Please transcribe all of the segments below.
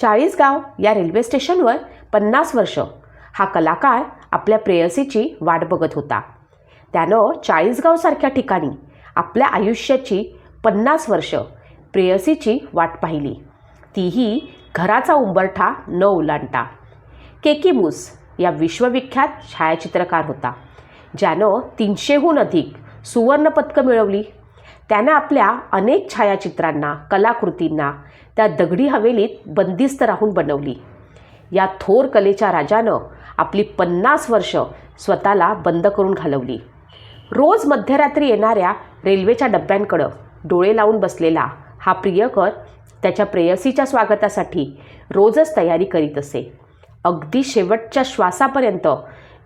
चाळीसगाव या रेल्वे स्टेशनवर पन्नास वर्ष. हा कलाकार आपल्या प्रेयसीची वाट बघत होता. त्यानं चाळीसगावसारख्या ठिकाणी आपल्या आयुष्याची पन्नास वर्ष प्रेयसीची वाट पाहिली. तीही घराचा उंबरठा न ओलांडता. केकीमूस या विश्वविख्यात छायाचित्रकार होता. ज्यानं तीनशेहून अधिक सुवर्णपदकं मिळवली. त्यानं आपल्या अनेक छायाचित्रांना कलाकृतींना त्या दगडी हवेलीत बंदिस्त राहून बनवली. या थोर कलेच्या राजानं आपली पन्नास वर्ष स्वतःला बंद करून घालवली. रोज मध्यरात्री येणाऱ्या रेल्वेच्या डब्यांकडं डोळे लावून बसलेला हा प्रियकर त्याच्या प्रेयसीच्या स्वागतासाठी रोजच तयारी करीत असे. अगदी शेवटच्या श्वासापर्यंत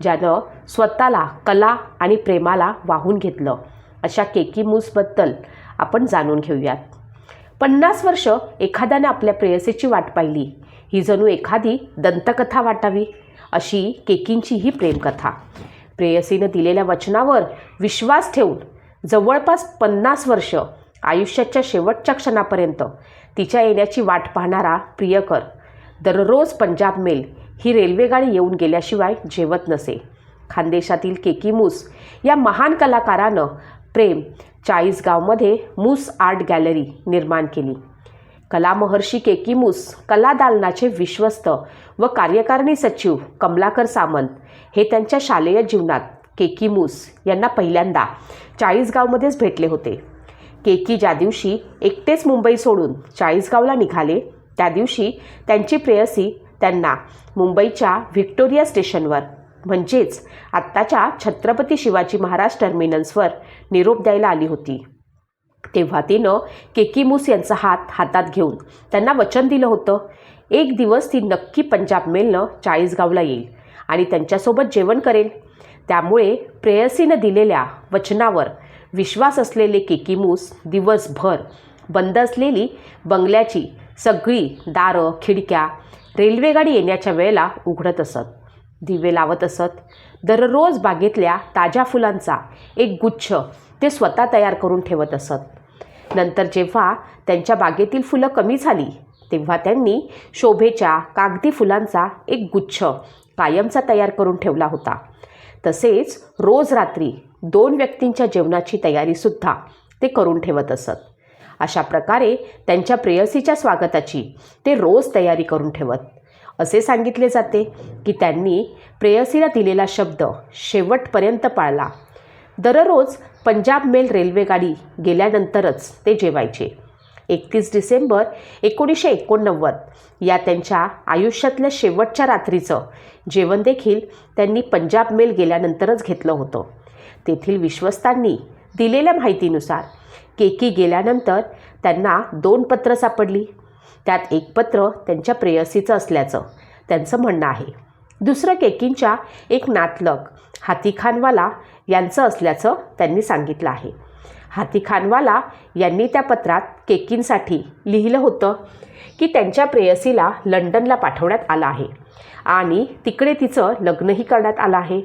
ज्यानं स्वतःला कला आणि प्रेमाला वाहून घेतलं. अशा केकी मूसबद्दल आपण जाणून घेऊयात. पन्नास वर्ष एखाद्याने आपल्या प्रेयसीची वाट पाहिली. ही जणू एखादी दंतकथा वाटावी अशी केकींची ही प्रेमकथा. प्रेयसीनं दिलेल्या वचनावर विश्वास ठेवून जवळपास पन्नास वर्ष आयुष्याच्या शेवटच्या क्षणापर्यंत तिच्या येण्याची वाट पाहणारा प्रियकर दररोज पंजाब मेल ही रेल्वेगाडी येऊन गेल्याशिवाय जेवत नसे. खानदेशातील केकीमूस या महान कलाकारानं प्रेम चाळीसगावमध्ये मूस आर्ट गॅलरी निर्माण केली. कलामहर्षी केकीमूस कलादालनाचे विश्वस्त व कार्यकारिणी सचिव कमलाकर सामंत हे त्यांच्या शालेय जीवनात केकी मूस यांना पहिल्यांदा चाळीसगावमध्येच भेटले होते. केकी ज्या दिवशी एकटेच मुंबई सोडून चाळीसगावला निघाले त्या दिवशी त्यांची प्रेयसी त्यांना मुंबईच्या व्हिक्टोरिया स्टेशनवर म्हणजेच आत्ताच्या छत्रपती शिवाजी महाराज टर्मिनल्सवर निरोप द्यायला आली होती. तेव्हा तिनं केकीमूस यांचा हात हातात घेऊन त्यांना वचन दिलं होतं. एक दिवस ती नक्की पंजाब मेलनं चाळीसगावला येईल आणि त्यांच्यासोबत जेवण करेल. त्यामुळे प्रेयसीनं दिलेल्या वचनावर विश्वास असलेले केकीमूस दिवसभर बंद असलेली बंगल्याची सगळी दारं खिडक्या रेल्वेगाडी येण्याच्या वेळेला उघडत असत. दिवे लावत असत. दररोज बागेतल्या ताज्या फुलांचा एक गुच्छ ते स्वतः तयार करून ठेवत असत. नंतर जेव्हा त्यांच्या बागेतील फुलं कमी झाली तेव्हा त्यांनी शोभेच्या कागदी फुलांचा एक गुच्छ कायमचा तयार करून ठेवला होता. तसेच रोज रात्री दोन व्यक्तींच्या जेवणाची तयारीसुद्धा ते करून ठेवत असत. अशा प्रकारे त्यांच्या प्रेयसीच्या स्वागताची ते रोज तयारी करून ठेवत. असे सांगितले जाते की त्यांनी प्रेयसीला दिलेला शब्द शेवटपर्यंत पाळला. दररोज पंजाब मेल रेल्वेगाडी गेल्यानंतरच ते जेवायचे. एकतीस डिसेंबर एकोणीसशे एकोणनव्वद या त्यांच्या आयुष्यातल्या शेवटच्या रात्रीचं जेवण देखील त्यांनी पंजाब मेल गेल्यानंतरच घेतलं होतं. तेथील विश्वस्तांनी दिलेल्या माहितीनुसार केकी गेल्यानंतर त्यांना दोन पत्र सापडली. त्यात एक पत्र त्यांच्या प्रेयसीचं असल्याचं त्यांचं म्हणणं आहे. दुसरं केकींच्या एक नातलग हातीखानवाला यांचं असल्याचं त्यांनी सांगितलं आहे. हातीखानवाला यांनी त्या पत्रात केकींसाठी लिहिलं होतं की त्यांच्या प्रेयसीला लंडनला पाठवण्यात आलं आहे आणि तिकडे तिचं लग्नही करण्यात आलं आहे.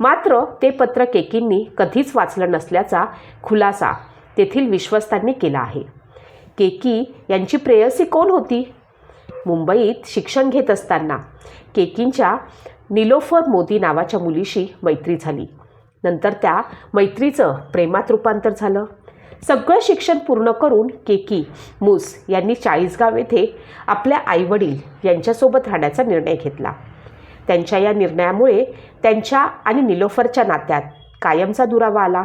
मात्र ते पत्र केकींनी कधीच वाचलं नसल्याचा खुलासा तेथील विश्वस्तांनी केला आहे. केकी यांची प्रेयसी कोण होती? मुंबईत शिक्षण घेत असताना केकींच्या निलोफर मोदी नावाच्या मुलीशी मैत्री झाली. नंतर त्या मैत्रीचं प्रेमात रूपांतर झालं. सगळं शिक्षण पूर्ण करून केकी मूस यांनी चाळीसगाव येथे आपल्या आईवडील यांच्यासोबत राहण्याचा निर्णय घेतला. त्यांच्या या निर्णयामुळे त्यांच्या आणि निलोफरच्या नात्यात कायमचा दुरावा आला.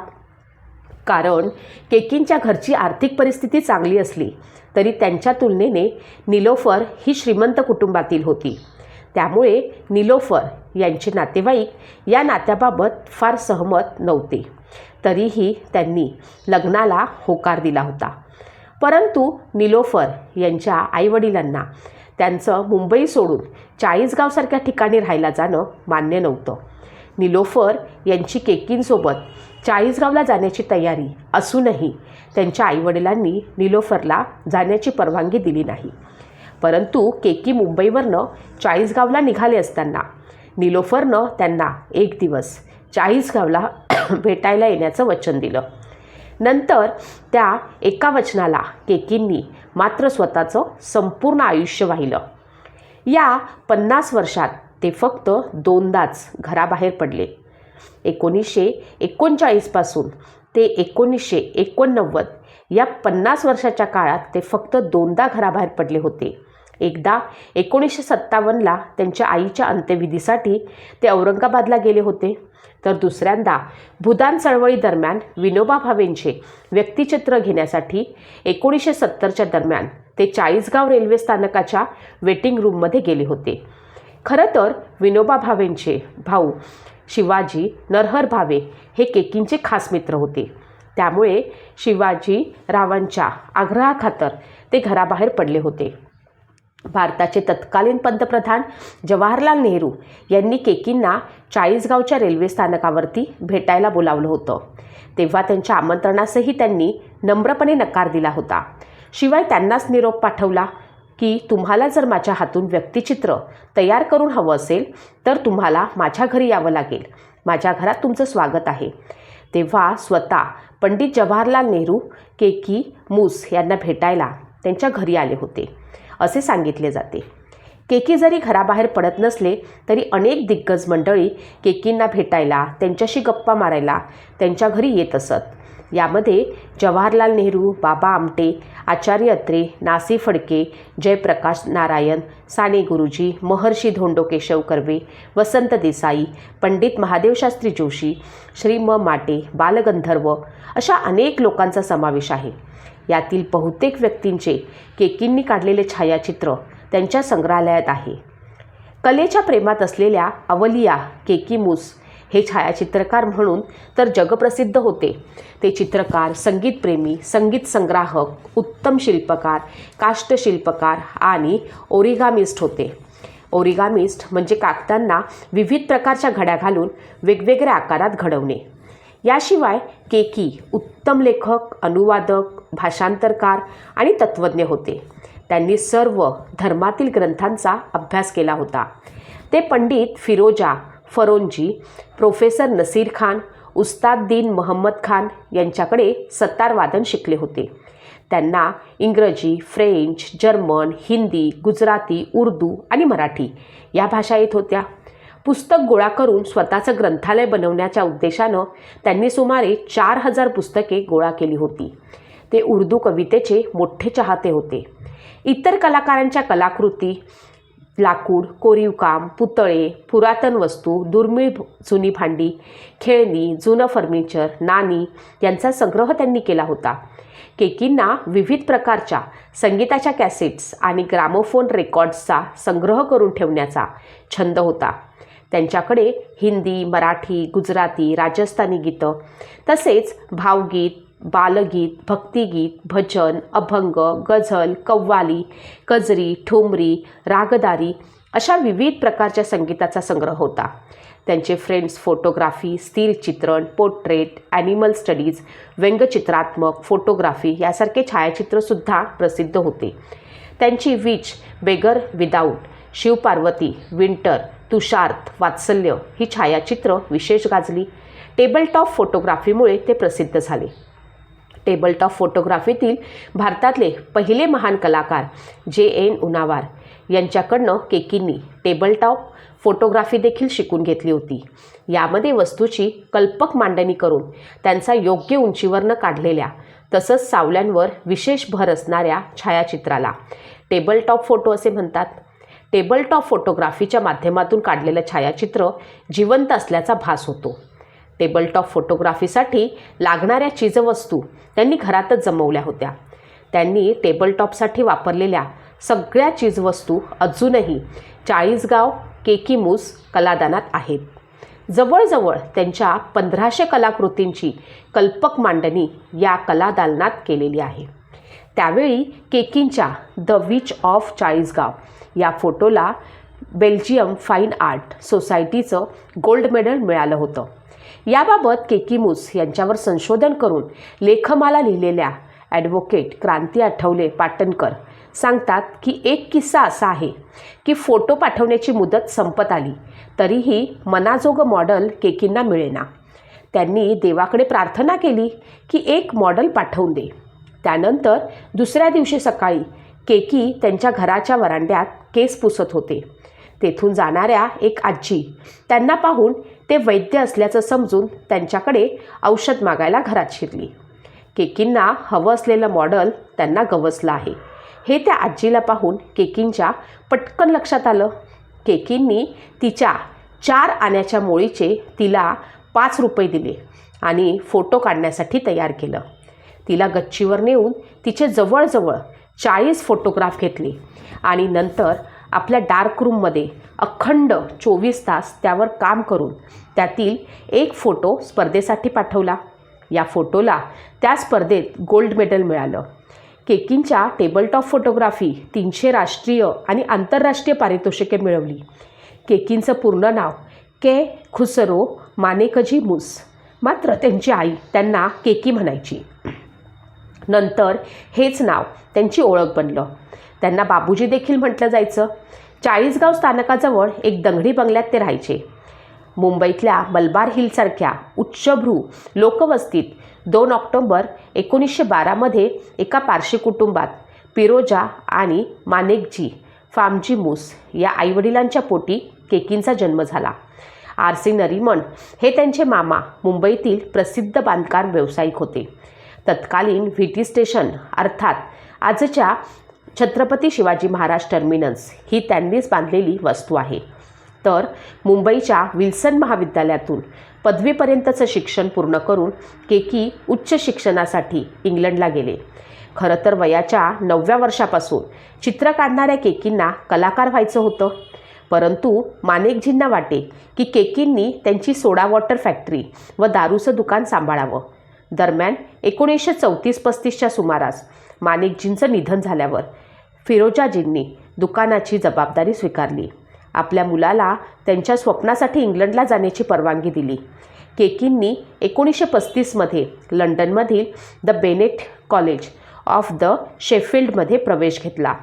कारण केकींच्या घरची आर्थिक परिस्थिती चांगली असली तरी त्यांच्या तुलनेने निलोफर ही श्रीमंत कुटुंबातील होती. त्यामुळे निलोफर यांचे नातेवाईक या नात्याबाबत फार सहमत नव्हते. तरीही त्यांनी लग्नाला होकार दिला होता. परंतु निलोफर यांच्या आईवडिलांना त्यांचं मुंबई सोडून चाळीसगावसारख्या ठिकाणी राहायला जाणं मान्य नव्हतं. निलोफर यांची केकींसोबत चाळीसगावला जाण्याची तयारी असूनही त्यांच्या आईवडिलांनी निलोफरला जाण्याची परवानगी दिली नाही. परंतु केकी मुंबईवरनं चाळीसगावला निघाले असताना निलोफरनं त्यांना एक दिवस चाळीसगावला भेटायला येण्याचं वचन दिलं. नंतर त्या एका वचनाला केकींनी मात्र स्वतःचं संपूर्ण आयुष्य वाहिलं. या पन्नास वर्षात ते फक्त दोनदाच घराबाहेर पडले. एकोणीसशे एकोणचाळीसपासून ते एकोणीसशे एकोणनव्वद या पन्नास वर्षाच्या काळात ते फक्त दोनदा घराबाहेर पडले होते. एकदा एकोणीसशे सत्तावन्नला त्यांच्या आईच्या अंत्यविधीसाठी ते औरंगाबादला गेले होते. तर दुसऱ्यांदा भूदान चळवळीदरम्यान विनोबा भावेंचे व्यक्तिचित्र घेण्यासाठी एकोणीसशे सत्तरच्या दरम्यान ते चाळीसगाव रेल्वे स्थानकाच्या वेटिंग रूममध्ये गेले होते. खरं तर विनोबा भावेंचे भाऊ शिवाजी नरहर भावे हे केकींचे खास मित्र होते. त्यामुळे शिवाजी रावांच्या आग्रहाखातर ते घराबाहेर पडले होते. भारताचे तत्कालीन पंतप्रधान जवाहरलाल नेहरू यांनी केकींना चाळीसगावच्या रेल्वे स्थानकावरती भेटायला बोलावलं होतं. तेव्हा त्यांच्या आमंत्रणासही त्यांनी नम्रपणे नकार दिला होता. शिवाय त्यांनाच निरोप पाठवला. की तुम्हाला जर माझ्या हातून व्यक्तिचित्र तयार करून हवं असेल तर तुम्हाला माझ्या घरी यावं लागेल. माझ्या घरात तुमचं स्वागत आहे. तेव्हा स्वतः पंडित जवाहरलाल नेहरू केकी मूस यांना भेटायला त्यांच्या घरी आले होते. असे सांगितले जाते. केकी जरी घराबाहेर पडत नसले तरी अनेक दिग्गज मंडळी केकींना भेटायला त्यांच्याशी गप्पा मारायला त्यांच्या घरी येत असत. यामध्ये जवाहरलाल नेहरू बाबा आमटे आचार्य अत्रे नासी फडके जयप्रकाश नारायण साने गुरुजी महर्षी धोंडो केशव कर्वे वसंत देसाई पंडित महादेवशास्त्री जोशी श्री म माटे बालगंधर्व अशा अनेक लोकांचा समावेश आहे. यातील बहुतेक व्यक्तींचे केकींनी काढलेले छायाचित्र त्यांच्या संग्रहालयात आहे. कलेच्या प्रेमात असलेल्या अवलिया केकीमूस हे छायाचित्रकार म्हणून तर जगप्रसिद्ध होते. ते चित्रकार संगीतप्रेमी संगीत संग्राहक उत्तम शिल्पकार काष्टशिल्पकार आणि ओरिगामिस्ट होते. ओरिगामिस्ट म्हणजे कागदांना विविध प्रकारच्या घड्या घालून वेगवेगळ्या आकारात घडवणे. याशिवाय केकी उत्तम लेखक अनुवादक भाषांतरकार आणि तत्त्वज्ञ होते. त्यांनी सर्व धर्मातील ग्रंथांचा अभ्यास केला होता. ते पंडित फिरोजा फरोंजी प्रोफेसर नसीर खान उस्ताद दीन महम्मद खान यांच्याकडे सत्तारवादन शिकले होते. त्यांना इंग्रजी फ्रेंच जर्मन हिंदी गुजराती उर्दू आणि मराठी या भाषा येत होत्या. पुस्तक गोळा करून स्वतःचं ग्रंथालय बनवण्याच्या उद्देशानं त्यांनी सुमारे चार हजार पुस्तके गोळा केली होती. ते उर्दू कवितेचे मोठे चाहते होते. इतर कलाकारांच्या कलाकृती लाकूड कोरीवकाम पुतळे पुरातन वस्तू दुर्मिळ जुनी भांडी खेळणी जुनं फर्निचर नाणी यांचा संग्रह त्यांनी केला होता. केकींना विविध प्रकारच्या संगीताच्या कॅसेट्स आणि ग्रामोफोन रेकॉर्ड्सचा संग्रह करून ठेवण्याचा छंद होता. त्यांच्याकडे हिंदी मराठी गुजराती राजस्थानी गीतं तसेच भावगीत बालगीत भक्तिगीत भजन अभंग गझल कव्वाली कजरी ठुमरी रागदारी अशा विविध प्रकारच्या संगीताचा संग्रह होता. त्यांचे फ्रेंड्स फोटोग्राफी स्थिर चित्रण पोर्ट्रेट ॲनिमल स्टडीज व्यंगचित्रात्मक फोटोग्राफी यासारखे छायाचित्रसुद्धा प्रसिद्ध होते. त्यांची witch beggar without Shivparvati winter तुषार्थ वात्सल्य ही छायाचित्र विशेष गाजली. टेबलटॉप फोटोग्राफीमुळे ते प्रसिद्ध झाले. टेबलटॉप फोटोग्राफीतील भारतातले पहिले महान कलाकार जे एन उनावार यांच्याकडनं केकींनी टेबलटॉप फोटोग्राफी देखील शिकून घेतली होती. यामध्ये वस्तूची कल्पक मांडणी करून त्यांचा योग्य उंचीवरनं काढलेल्या तसंच सावल्यांवर विशेष भर असणाऱ्या छायाचित्राला टेबलटॉप फोटो असे म्हणतात. टेबलटॉप फोटोग्राफीच्या माध्यमातून काढलेलं छायाचित्र जिवंत असल्याचा भास होतो. टेबलटॉप फोटोग्राफीसाठी लागणाऱ्या चीजवस्तू त्यांनी घरातच जमवल्या होत्या. त्यांनी टेबलटॉपसाठी वापरलेल्या सगळ्या चीजवस्तू अजूनही चाळीसगाव केकीमूस कलादानात आहेत. जवळजवळ त्यांच्या पंधराशे कलाकृतींची कल्पक मांडणी या कलादालनात केलेली आहे. त्यावेळी केकींच्या द विच ऑफ चाळीसगाव या फोटोला बेल्जियम फाईन आर्ट सोसायटीचं गोल्ड मेडल मिळालं होतं. याबाबत केकीमूस यांच्यावर संशोधन करून लेखमाला लिहिलेल्या ॲडव्होकेट क्रांती आठवले पाटणकर सांगतात की एक किस्सा असा आहे की फोटो पाठवण्याची मुदत संपत आली तरीही मनाजोगं मॉडल केकींना मिळेना. त्यांनी देवाकडे प्रार्थना केली की एक मॉडेल पाठवून दे. त्यानंतर दुसऱ्या दिवशी सकाळी केकी त्यांच्या घराच्या वरांड्यात केस पुसत होते. तेथून जाणाऱ्या एक आजी. त्यांना पाहून ते वैद्य असल्याचं समजून त्यांच्याकडे औषध मागायला घरात शिरली. केकींना हवं असलेलं मॉडल त्यांना गवसलं आहे. हे त्या आजीला पाहून केकींच्या पटकन लक्षात आलं. केकींनी तिच्या चार आण्याच्या मोळीचे तिला पाच रुपये दिले आणि फोटो काढण्यासाठी तयार केलं. तिला गच्चीवर नेऊन तिचे जवळजवळ चाळीस फोटोग्राफ घेतले आणि नंतर आपल्या डार्क रूममध्ये अखंड चोवीस तास त्यावर काम करून त्यातील एक फोटो स्पर्धेसाठी पाठवला. या फोटोला त्या स्पर्धेत गोल्ड मेडल मिळालं. केकींच्या टेबलटॉप फोटोग्राफी तीनशे राष्ट्रीय आणि आंतरराष्ट्रीय पारितोषिके मिळवली. केकींचं पूर्ण नाव के खुसरो मानेकजी मुस. मात्र त्यांची आई त्यांना केकी म्हणायची. नंतर हेच नाव त्यांची ओळख बनलं. त्यांना बाबूजी देखील म्हटलं जायचं. चाळीसगाव स्थानकाजवळ एक दंगडी बंगल्यात ते राहायचे. मुंबईतल्या मलबार हिलसारख्या उच्चभ्रू लोकवस्तीत दोन ऑक्टोबर एकोणीसशे बारामध्ये एका पारशी कुटुंबात पिरोजा आणि मानेकजी फामजी मूस या आईवडिलांच्या पोटी केकींचा जन्म झाला. आर सी नरीमन हे त्यांचे मामा मुंबईतील प्रसिद्ध बांधकाम व्यावसायिक होते. तत्कालीन व्ही टी स्टेशन अर्थात आजच्या छत्रपती शिवाजी महाराज टर्मिनस ही त्यांनीच बांधलेली वस्तू आहे. तर मुंबईच्या विल्सन महाविद्यालयातून पदवीपर्यंतचं शिक्षण पूर्ण करून केकी उच्च शिक्षणासाठी इंग्लंडला गेले. खरं तर वयाच्या नवव्या वर्षापासून चित्र काढणाऱ्या केकींना कलाकार व्हायचं होतं. परंतु मानेकजींना वाटे की केकींनी त्यांची सोडा वॉटर फॅक्टरी व दारूचं दुकान सांभाळावं. दरम्यान एकोणीसशे चौतीस पस्तीसच्या सुमारास मानेकजींचं निधन झाल्यावर फिरोजाजींनी दुकानाची जबाबदारी स्वीकारली. आपल्या मुलाला त्यांच्या स्वप्नासाठी इंग्लंडला जाण्याची परवानगी दिली. केकींनी एकोणीसशे पस्तीसमध्ये लंडनमधील the Bennett college of the शेफिल्डमध्ये प्रवेश घेतला.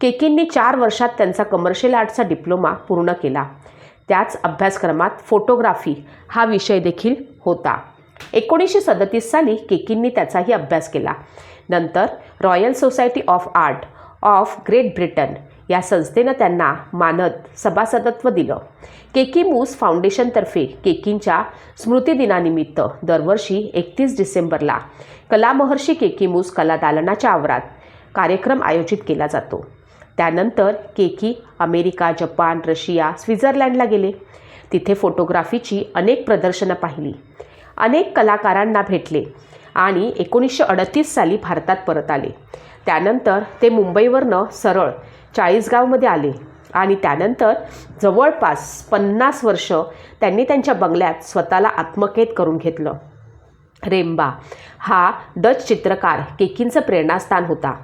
केकींनी चार वर्षात त्यांचा कमर्शियल आर्टचा डिप्लोमा पूर्ण केला. त्याच अभ्यासक्रमात फोटोग्राफी हा विषय देखील होता. एकोणीसशे सदतीस साली केकींनी त्याचाही अभ्यास केला. नंतर royal society of art of great Britain या संस्थेनं त्यांना मानद सभासदत्व दिलं. केकी मूस फाउंडेशनतर्फे केकींच्या स्मृतिदिनानिमित्त दरवर्षी एकतीस डिसेंबरला कलामहर्षी केकी मूस कला दालनाच्या आवारात कार्यक्रम आयोजित केला जातो. त्यानंतर केकी अमेरिका जपान रशिया स्वित्झर्लंडला गेले. तिथे फोटोग्राफीची अनेक प्रदर्शनं पाहिली. अनेक कलाकारांना भेटले आणि एकोणीसशे अडतीस साली भारतात परत आले. त्यानंतर ते मुंबईवरनं सरळ चाळीसगावमध्ये आले. आणि त्यानंतर जवळपास पन्नास वर्ष त्यांनी त्यांच्या बंगल्यात स्वतःला आत्मकेत करून घेतलं. रेम्बा हा डच चित्रकार केकींचं प्रेरणास्थान होता.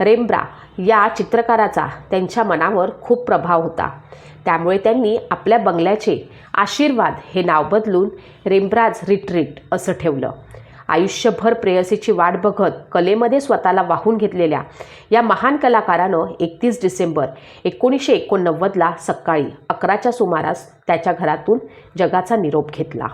रेम्ब्रा या चित्रकाराचा त्यांच्या मनावर खूप प्रभाव होता. त्यामुळे त्यांनी आपल्या बंगल्याचे आशीर्वाद हे नाव बदलून रेम्ब्राज रिट्रीट असं ठेवलं. आयुष्यभर प्रेयसीची वाट बघत कलेमध्ये स्वतःला वाहून घेतलेल्या या महान कलाकारानं एकतीस डिसेंबर एकोणीसशे एकोणनव्वदला सकाळी अकराच्या सुमारास त्याच्या घरातून जगाचा निरोप घेतला.